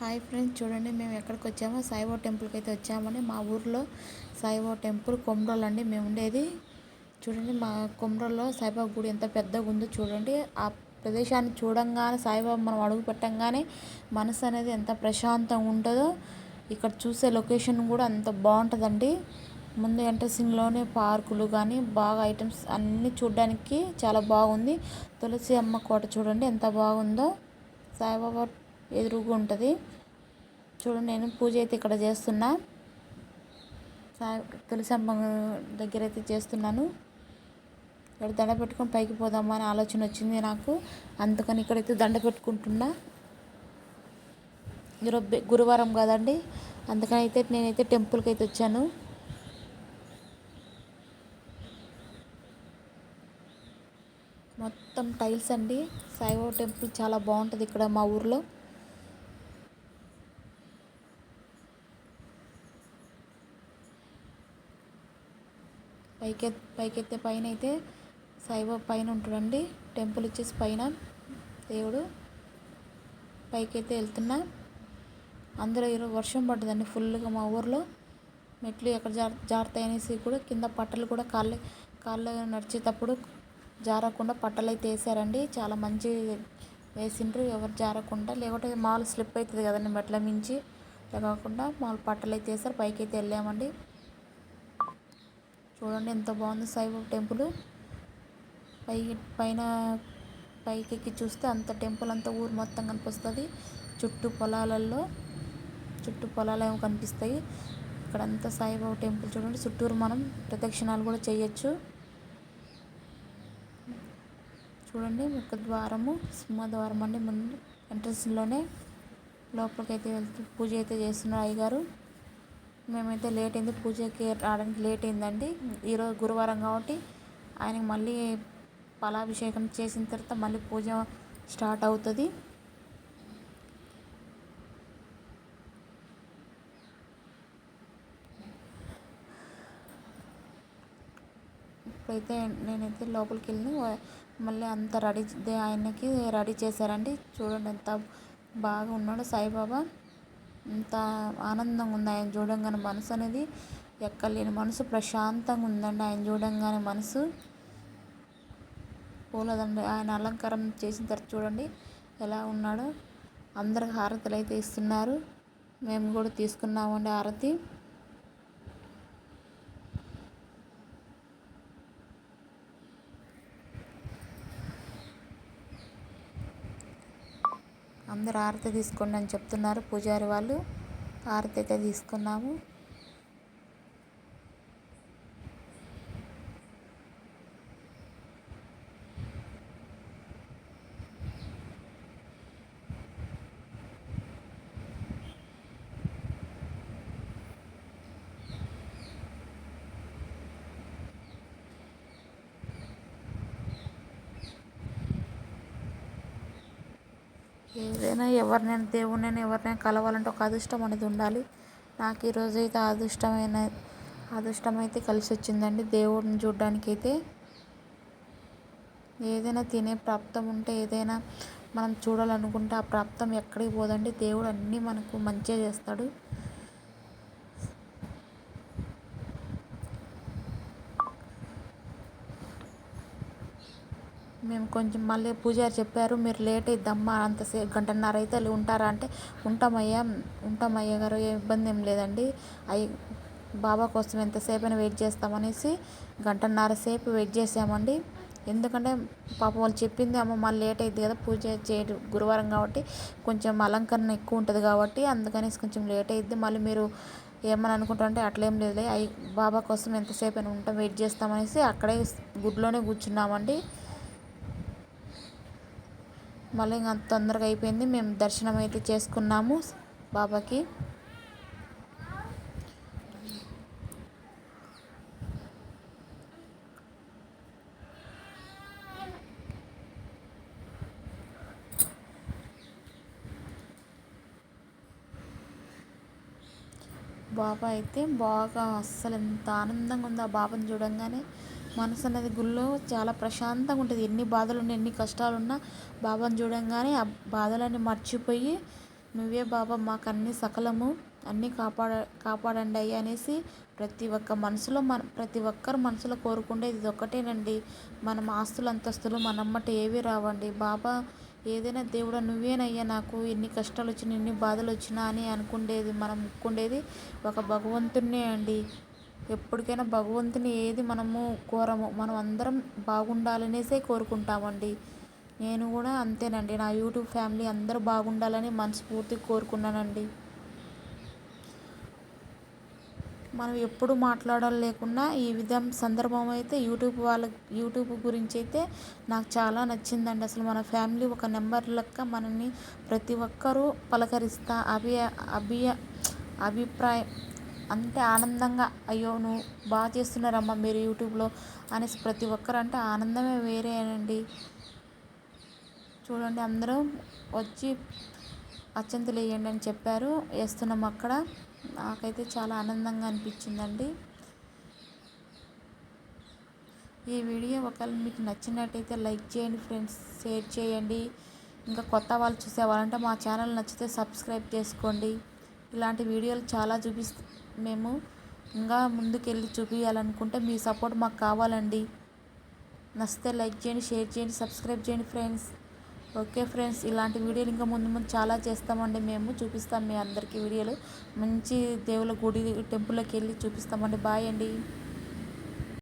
Hi friends చూడండి మేము ఎక్కడికి వచ్చామో. సాయిబాబా టెంపుల్కి అయితే వచ్చామని మా ఊర్లో సాయిబాబా టెంపుల్ కొమరోలు అండి. మేము ఉండేది చూడండి మా కొమరోల్లో సాయిబాబా గుడి ఎంత పెద్దగా ఉందో చూడండి. ఆ ప్రదేశాన్ని చూడంగానే సాయిబాబా మనం అడుగు పెట్టంగానే మనసు అనేది ఎంత ప్రశాంతంగా ఉంటుందో ఇక్కడ చూసే లొకేషన్ కూడా అంత బాగుంటుందండి. ముందు ఎంట్రసింగ్లోనే పార్కులు కానీ బాగా ఐటమ్స్ అన్నీ చూడడానికి చాలా బాగుంది. తులసి అమ్మ కోట చూడండి ఎంత బాగుందో. సాయిబాబా ఎదురుగా ఉంటుంది. చూడండి నేను పూజ అయితే ఇక్కడ చేస్తున్నా. తులసమ్మ దగ్గర అయితే చేస్తున్నాను. ఇక్కడ దండ పెట్టుకొని పైకి పోదామా అని ఆలోచన వచ్చింది నాకు. అందుకని ఇక్కడైతే దండ పెట్టుకుంటున్నా. ఈరోజు గురువారం కదండి. అందుకని అయితే నేనైతే టెంపుల్కి అయితే వచ్చాను. మొత్తం టైల్స్ అండి. సాయిబాబా టెంపుల్ చాలా బాగుంటుంది ఇక్కడ మా ఊర్లో. పైకి పైకెత్తే పైన అయితే సాయిబాబా పైన ఉంటాడండి టెంపుల్ వచ్చేసి పైన. దేవుడు పైకైతే వెళ్తున్నా. అందులో ఈరోజు వర్షం పడ్డదండి ఫుల్గా మా ఊర్లో. మెట్లు ఎక్కడ జార్ జారుతాయి అనేసి కూడా కింద పట్టలు కూడా కాళ్ళు కాళ్ళు నడిచేటప్పుడు జారకుండా పట్టలు అయితే వేసారండి చాలా మంచి వేసిండ్రు. ఎవరు జారకుండా లేకుంటే మాల్ స్లిప్ అవుతుంది కదండి మెట్ల మించి. అలా కాకుండా మాలు పట్టలు అయితే వేసారు పైకి అయితే వెళ్ళామండి. చూడండి ఎంత బాగుంది సాయిబాబా టెంపుల్. పై పైన పైకి చూస్తే అంత టెంపుల్ అంతా ఊరు మొత్తం కనిపిస్తుంది. చుట్టూ పొలాలలో చుట్టూ పొలాలు ఏమో కనిపిస్తాయి. ఇక్కడ అంతా సాయిబాబా టెంపుల్ చూడండి. చుట్టూరు మనం ప్రదక్షిణాలు కూడా చేయొచ్చు. చూడండి ముఖ ద్వారము సింహద్వారం అండి. ముందు ఎంట్రన్స్లోనే లోపలికి అయితే వెళ్తూ పూజ అయితే చేస్తున్నారు అయ్యగారు. మేమైతే లేట్ అయింది. పూజకి రావడానికి లేట్ అయిందండి. ఈరోజు గురువారం కాబట్టి ఆయనకి మళ్ళీ ఫలాభిషేకం చేసిన తర్వాత మళ్ళీ పూజ స్టార్ట్ అవుతుంది. ఇప్పుడైతే నేనైతే లోపలికి వెళ్ళి మళ్ళీ అంత రెడీ ఆయనకి రెడీ చేశారండి. చూడండి ఎంత బాగా ఉన్నాడు సాయిబాబా. ఎంత ఆనందంగా ఉంది ఆయన చూడంగానే మనసు అనేది ఎక్కలేని మనసు. ప్రశాంతంగా ఉందండి ఆయన చూడంగానే మనసు. పూలదండ. ఆయన అలంకారం చేసిన తర్వాత చూడండి ఎలా ఉన్నాడో. అందరికి హారతులు అయితే ఇస్తున్నారు. మేము కూడా తీసుకున్నామండి హారతి. అందరు హారతి తీసుకోండి అని చెప్తున్నారు. పూజారి వాళ్ళు హారతి అయితే తీసుకున్నాము. ఏదైనా ఎవరినైనా దేవుడినైనా ఎవరినైనా కలవాలంటే ఒక అదృష్టం అనేది ఉండాలి. నాకు ఈరోజు అయితే అదృష్టమైన అదృష్టం అయితే కలిసి వచ్చిందండి. దేవుడిని చూడడానికి అయితే ఏదైనా తినే ప్రాప్తం ఉంటే ఏదైనా మనం చూడాలనుకుంటే ఆ ప్రాప్తం ఎక్కడికి పోదండి. దేవుడు అన్నీ మనకు మంచిగా చేస్తాడు. మేము కొంచెం మళ్ళీ పూజారి చెప్పారు మీరు లేట్ అయిద్దమ్మా అంతసేపు గంటన్నర అయితే ఉంటారా? అంటే ఉంటామయ్యా ఉంటామయ్య గారు ఏ ఇబ్బంది ఏం లేదండి. అయ్యి బాబా కోసం ఎంతసేపు అయినా వెయిట్ చేస్తామనేసి గంటన్నర సేపు వెయిట్ చేసామండి ఎందుకంటే పాపం వాళ్ళు చెప్పింది అమ్మ మళ్ళీ లేట్ అయింది కదా పూజ చేయడు గురువారం కాబట్టి కొంచెం అలంకరణ ఎక్కువ ఉంటుంది కాబట్టి అందుకనేసి కొంచెం లేట్ అయింది మళ్ళీ మీరు ఏమని అనుకుంటారంటే అట్లేం లేదులే. అయ్యి బాబా కోసం ఎంతసేపు అయినా ఉంటాం వెయిట్ చేస్తామనేసి అక్కడే గుడ్లోనే కూర్చున్నామండి. మళ్ళీ ఇంకా తొందరగా అయిపోయింది. మేము దర్శనం అయితే చేసుకున్నాము బాబాకి. బాబా అయితే బాగా అస్సలు ఎంత ఆనందంగా ఉంది ఆ బాబాని చూడంగానే. మనసు అనేది గుళ్ళో చాలా ప్రశాంతంగా ఉంటుంది. ఎన్ని బాధలు ఉన్నా ఎన్ని కష్టాలు ఉన్నా బాబాని చూడంగానే ఆ బాధలన్నీ మర్చిపోయి నువ్వే బాబా మాకు అన్ని సకలము అన్నీ కాపాడ కాపాడండి అయ్యా అనేసి ప్రతి ఒక్క మనసులో మన ప్రతి ఒక్కరు మనసులో కోరుకుండేది ఇది ఒక్కటేనండి. మనం ఆస్తులు అంతస్తులు మనమ్మట ఏవి రావండి. బాబా ఏదైనా దేవుడా నువ్వేనయ్యా నాకు ఎన్ని కష్టాలు వచ్చినా ఎన్ని బాధలు వచ్చినా అని అనుకుండేది మనం ముక్కుండేది ఒక భగవంతున్నే అండి. ఎప్పటికైనా భగవంతుని ఏది మనము కోరము మనం అందరం బాగుండాలనేసే కోరుకుంటామండి. నేను కూడా అంతేనండి. నా యూట్యూబ్ ఫ్యామిలీ అందరూ బాగుండాలని మనస్ఫూర్తిగా కోరుకున్నానండి. మనం ఎప్పుడు మాట్లాడాలి లేకుండా ఈ విధం సందర్భం అయితే యూట్యూబ్ వాళ్ళ యూట్యూబ్ గురించి అయితే నాకు చాలా నచ్చిందండి. అసలు మన ఫ్యామిలీ ఒక నెంబర్ లెక్క మనల్ని ప్రతి ఒక్కరూ పలకరిస్తా అభి అభి అభిప్రాయం అంతే ఆనందంగా అయ్యో నువ్వు బాగా చేస్తున్నారమ్మా మీరు యూట్యూబ్లో అనేసి ప్రతి ఒక్కరు అంటే ఆనందమే వేరేనండి చూడండి అందరూ వచ్చి అచ్చంతలు వేయండి అని చెప్పారు. వేస్తున్నాం అక్కడ. నాకైతే చాలా ఆనందంగా అనిపించిందండి. ఈ వీడియో ఒకవేళ మీకు నచ్చినట్టయితే లైక్ చేయండి ఫ్రెండ్స్ షేర్ చేయండి. ఇంకా కొత్త వాళ్ళు చూసేవాళ్ళంటే మా ఛానల్ నచ్చితే సబ్స్క్రైబ్ చేసుకోండి. ఇలాంటి వీడియోలు చాలా చూపిస్తూ మేము ఇంకా ముందుకెళ్ళి చూపించాలనుకుంటే మీ సపోర్ట్ మాకు కావాలండి. నచ్చితే లైక్ చేయండి షేర్ చేయండి సబ్స్క్రైబ్ చేయండి ఫ్రెండ్స్. ఓకే ఫ్రెండ్స్ ఇలాంటి వీడియోలు ఇంకా ముందు ముందు చాలా చేస్తామండి మేము. చూపిస్తాం మీ అందరికీ వీడియోలు. మంచి దేవుళ్ళ గుడి టెంపుల్లోకి వెళ్ళి చూపిస్తామండి. బాయ్ అండి.